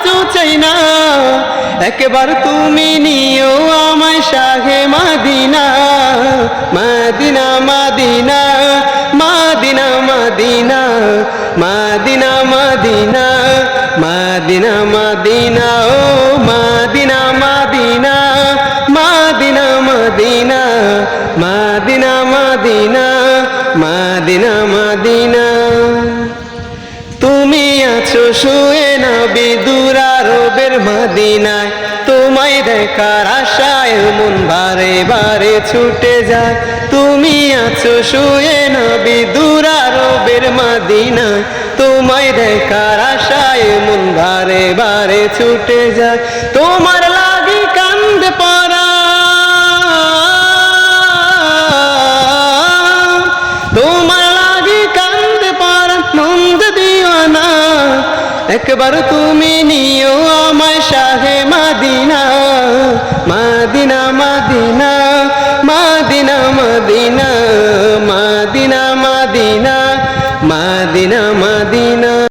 কিছু চাই না একবার তুমি নিও আমায় শাহে মাদিনা মাদিনা মাদিনা মাদিনা মাদিনা মাদিনা মাদিনা মাদিনা মাদিনা ও মাদিনা মাদিনা মাদিনা মাদিনা মাদিনা মাদিনা মাদিনা মাদিনা আছো শুয়ে না বিদুরা রবের মদিনায়। তোমায় দেখার আশায় মন বারে বারে ছুটে যায়। তুমি আছো শুয়ে না বিদুরা রবের মদিনায়। তোমায় দেখার আশায় মন বারে বারে ছুটে যায়। তোমার একবার তুমি নিও আমায় শাহে মাদিনা মাদিনা মাদিনা মাদিনা মাদিনা মাদিনা মাদিনা মাদিনা মাদিনা